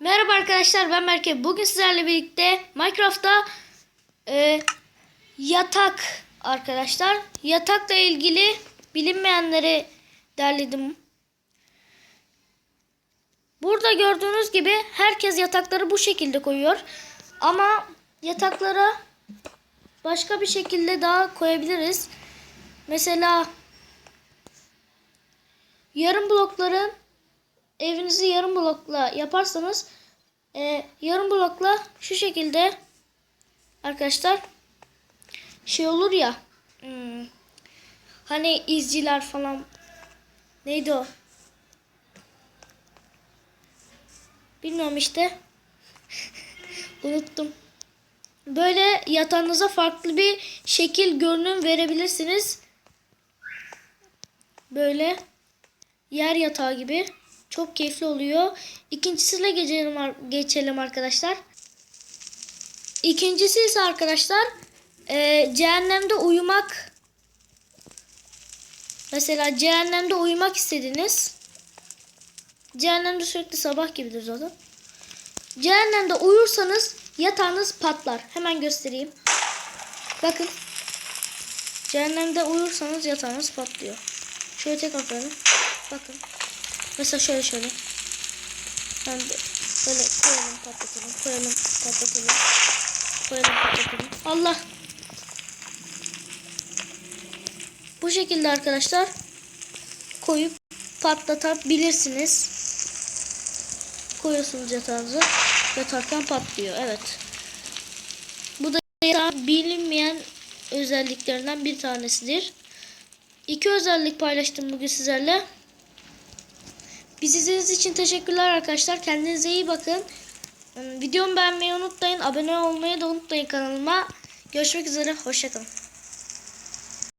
Merhaba arkadaşlar ben Berke. Bugün sizlerle birlikte Minecraft'ta e, yatak arkadaşlar. Yatakla ilgili bilinmeyenleri derledim. Burada gördüğünüz gibi herkes yatakları bu şekilde koyuyor. Ama yataklara başka bir şekilde daha koyabiliriz. Mesela yarım blokların evinizi yarım blokla yaparsanız e, yarım blokla şu şekilde arkadaşlar şey olur ya hmm, hani izciler falan neydi o? Bilmiyorum işte. Unuttum. Böyle yatağınıza farklı bir şekil görünüm verebilirsiniz. Böyle yer yatağı gibi. Çok keyifli oluyor. İkincisine geçelim, geçelim arkadaşlar. İkincisi ise arkadaşlar e, cehennemde uyumak. Mesela cehennemde uyumak istediniz. Cehennemde sürekli sabah gibidir zaten. Cehennemde uyursanız yatağınız patlar. Hemen göstereyim. Bakın. Cehennemde uyursanız yatağınız patlıyor. Şöyle tekrar koyalım. Bakın. Mesela şöyle şöyle. Ben de böyle koyalım patlatalım. Koyalım patlatalım. Koyalım patlatalım. Allah. Bu şekilde arkadaşlar koyup patlatabilirsiniz. Koyuyorsunuz yatağınıza. Yatarken patlıyor. Evet. Bu da bilinmeyen özelliklerinden bir tanesidir. İki özellik paylaştım bugün sizlerle. Bizi izlediğiniz için teşekkürler arkadaşlar. Kendinize iyi bakın. Videomu beğenmeyi unutmayın. Abone olmayı da unutmayın kanalıma. Görüşmek üzere. Hoşçakalın.